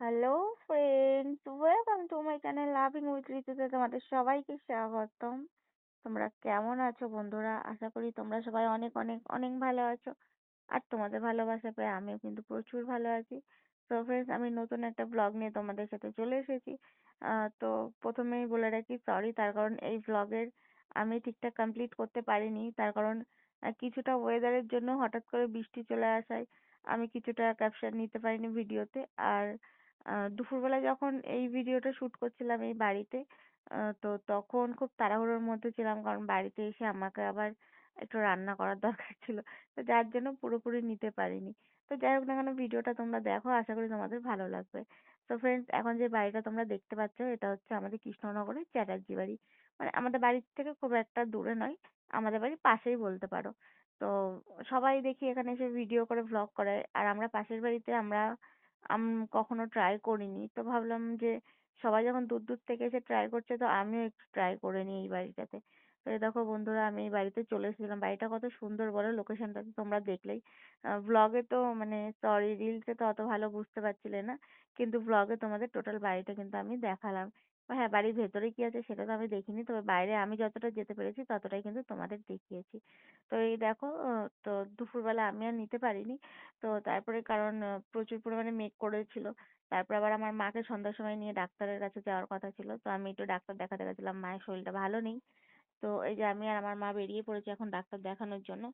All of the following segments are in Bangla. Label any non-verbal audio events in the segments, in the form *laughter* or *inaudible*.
Hello friends welcome to my channel loving with ঋতুতে তোমাদের সবাইকে স্বাগতম। তোমরা কেমন আছো বন্ধুরা? আশা করি তোমরা সবাই অনেক অনেক অনেক ভালো আছো। আর তোমাদের ভালোবাসা পেয়ে আমিও কিন্তু প্রচুর ভালো আছি। তো ফ্রেন্ডস, আমি নতুন একটা ব্লগ নিয়ে তোমাদের সাথে চলে এসেছি। তো প্রথমেই বলে রাখি সরি তার কারণ এই ব্লগের আমি ঠিকঠাক কমপ্লিট করতে পারিনি। তার কারণ কিছুটা ওয়েদারের জন্য হঠাৎ করে বৃষ্টি চলে আসায় আমি কিছুটা ক্যাপশন নিতে পারিনি ভিডিওতে আর দুপুরবেলা যখন এই ভিডিওটা শুট করছিলাম এই বাড়িতে আহ তো তখন খুব তাড়াহুড়োর মধ্যে ছিলাম কারণ বাড়িতে এসে আমাকে আবার একটু রান্না করার *laughs* দরকার ছিল। তো যার জন্য পুরোপুরি নিতে পারিনি। তো যাই হোক না কেন ভিডিওটা তোমরা দেখো, আশা করি তোমাদের ভালো লাগবে। তো ফ্রেন্ডস এখন যে বাড়িটা তোমরা দেখতে পাচ্ছ, এটা হচ্ছে আমাদের কৃষ্ণনগরের চ্যাটার্জি বাড়ি। মানে আমাদের বাড়ির থেকে খুব একটা দূরে নয়, আমাদের বাড়ির পাশেই বলতে পারো। তো সবাই দেখি এখানে এসে ভিডিও করে ভ্লগ করে। আর আমরা পাশের বাড়িতে আমরা আম কখনো try করিনি। তো ভাবলাম যে সবাই যখন দূর দূর থেকে এসে try করছে, তো আমিও একটু try করে নিই এই বাড়িটাতে। তো এই দেখো বন্ধুরা, আমি এই বাড়িতে চলে এসেছিলাম। বাড়িটা কত সুন্দর বলো location টা তো তোমরা দেখলেই। আহ vlog এ তো মানে sorry reels এ তো অত ভালো বুঝতে পারছিলে না। কিন্তু vlog এ তোমাদের total বাড়িটা কিন্তু আমি দেখালাম। হ্যাঁ বাড়ির ভেতরে কি আছে সেটা তো আমি দেখিনি। তবে বাইরে আমি যতটা যেতে পেরেছি ততটাই কিন্তু তোমাদের দেখিয়েছি। তো এই দেখো তো দুপুরবেলা আমি আর নিতে পারিনি। তো তারপরে কারণ প্রচুর পরিমাণে মেঘ করেছিল। তারপর আবার আমার মাকে সন্ধ্যার সময় নিয়ে ডাক্তারের কাছে যাওয়ার কথা ছিল। তো আমি একটু ডাক্তার দেখাতে গেছিলাম, মায়ের শরীরটা ভালো নেই। তো এই যে আমি আর আমার মা বেরিয়ে পড়েছি এখন ডাক্তার দেখানোর জন্য।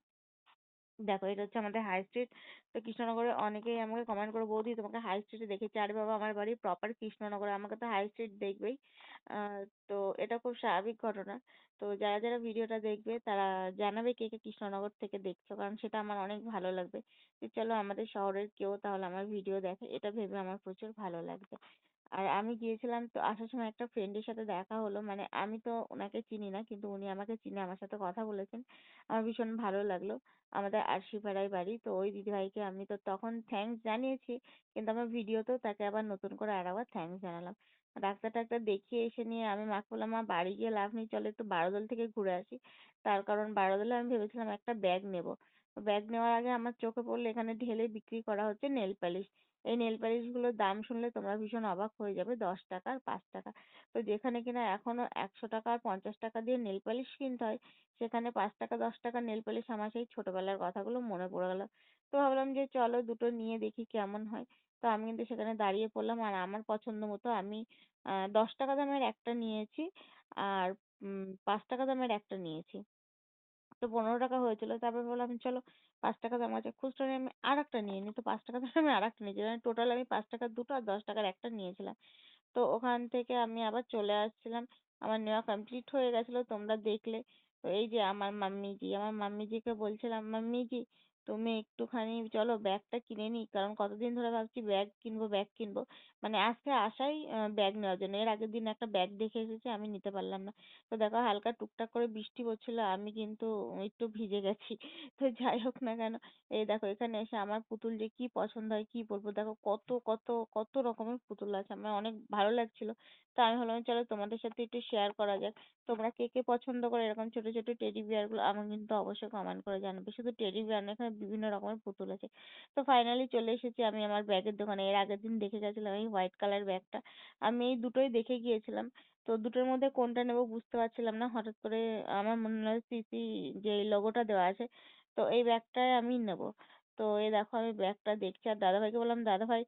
দেখো এটা হচ্ছে আমাদের হাই স্ট্রিট তো কৃষ্ণনগরে অনেকেই আমাকে কমেন্ট করে, বৌদি তোমাকে হাই স্ট্রিটে দেখেছি, আরে বাবা আমার বাড়ি প্রপার কৃষ্ণনগরে, আমাকে তো হাই স্ট্রিট দেখবেই। আহ তো এটা খুব স্বাভাবিক ঘটনা। তো যারা যারা ভিডিওটা দেখবে তারা জানাবে কে কে কৃষ্ণনগর থেকে দেখছ, কারণ সেটা আমার অনেক ভালো লাগবে। যে চলো আমাদের শহরের কেউ তাহলে আমার ভিডিও দেখে, এটা ভেবে আমার প্রচুর ভালো লাগবে। আর আমি গিয়েছিলাম তো আসার সময় একটা ফ্রেন্ডের সাথে দেখা হলো। মানে আমি তো ওনাকে চিনি না, কিন্তু উনি আমাকে চিনে, আমার সাথে কথা বলেছেন। আমার ভীষণ ভালো লাগল। আমাদের আরশিপাড়ায় বাড়ি। তো ওই দিদিভাইকে আমি তো তখন থ্যাঙ্কস জানিয়েছি, কিন্তু আমার ভিডিওতেও তাকে আবার নতুন করে আর একবার থ্যাঙ্কস জানালাম। ডাক্তার টাক্তার দেখিয়ে এসে নিয়ে আমি মাকে বললাম, মা, বাড়ি গিয়ে লাভ নেই, চলো একটু বারোদল থেকে ঘুরে আসি। তার কারণ বারোদলে আমি ভেবেছিলাম একটা ব্যাগ নেব। ব্যাগ নেওয়ার আগে আমার চোখে পড়ল এখানে ঢেলে বিক্রি করা হচ্ছে নেল পালিশ এই নেল পালিশগুলোর দাম শুনলে তোমরা ভীষণ অবাক হয়ে যাবে। দশ টাকা আর পাঁচ টাকা। তো যেখানে কিনা এখনও একশো টাকা আর পঞ্চাশ টাকা দিয়ে নেল পালিশ কিনতে হয়, সেখানে পাঁচ টাকা, দশ টাকা নেল পালিশ আমার সেই ছোটবেলার কথাগুলো মনে পড়ে গেল। তো ভাবলাম যে চলো দুটো নিয়ে দেখি কেমন হয়। তো আমি কিন্তু সেখানে দাঁড়িয়ে পড়লাম আর আমার পছন্দ মতো আমি, আহ, দশ টাকা দামের একটা নিয়েছি আর, উম, পাঁচ টাকা দামের একটা নিয়েছি। তো পনেরো টাকা হয়েছিল। তারপর বললাম, চলো পাঁচ টাকা দাম আছে, খুচরো নিয়ে আমি আর একটা নিয়ে নিই তো পাঁচ টাকা দামের আমি আর একটা নিয়েছি। মানে টোটাল আমি পাঁচ টাকার দুটো আর দশ টাকার একটা নিয়েছিলাম। তো ওখান থেকে আমি আবার চলে আসছিলাম। আমার নেওয়া কমপ্লিট হয়ে গেছিল, তোমরা দেখলে। তো এই যে আমার মাম্মিজি, আমার মাম্মিজিকে বলছিলাম, মাম্মিজি তুমি একটুখানি চলো ব্যাগটা কিনে নিই কারণ কতদিন ধরে ভাবছি ব্যাগ কিনবো ব্যাগ কিনবো। মানে আজকে আসাই ব্যাগ নেওয়ার জন্য। এর আগের দিন একটা ব্যাগ দেখে এসেছি, আমি নিতে পারলাম না। তো দেখো হালকা টুকটাক করে বৃষ্টি পড়ছিল, আমি কিন্তু একটু ভিজে গেছি। তো যাই হোক না কেন, এই দেখো এখানে এসে আমার পুতুল যে কি পছন্দ হয়, কি পরবো দেখো কত কত কত রকমের পুতুল আছে। আমার অনেক ভালো লাগছিল। তো আমি ভাবলাম চলো তোমাদের সাথে একটু শেয়ার করা যাক। তোমরা কে কে পছন্দ করো এরকম ছোট ছোট টেডি বিয়ারগুলো, আমাকে কিন্তু অবশ্যই কমেন্ট করে জানাবে। শুধু টেডি বিয়ার না এখানে বিভিন্ন রকমের পুতুল আছে। তো ফাইনালি চলে এসেছি আমি আমার ব্যাগের দোকানে। এর আগের দিন দেখে গেছিলাম এই হোয়াইট কালার ব্যাগটা আমি এই দুটোই দেখে গিয়েছিলাম। তো দুটোর মধ্যে কোনটা নেব বুঝতে পারছিলাম না। হঠাৎ করে আমার মনে হলো সিসি যে লোগোটা দেওয়া আছে। তো এই ব্যাগটাই আমি নেব। তো এই দেখো আমি ব্যাগটা দেখছি আর দাদাভাইকে বললাম, দাদাভাই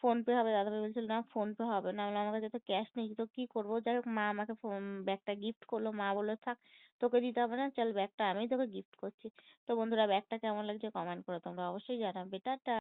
ফোনপে হবে। দাদাভাই বলছিল, না ফোনপে হবে না। আমি আমার কাছে তো ক্যাশ নেই। তো কি করব? যাই হোক, মা আমাকে ফোন ব্যাগটা গিফট করল। মা বলল, থাক, তোকে দিতে হবে না, চল ব্যাগটা আমিই তোকে গিফট করছি। তো বন্ধুরা, ব্যাগটা কেমন লাগছে কমেন্ট করে তোমরা অবশ্যই জানাবে। টাটা।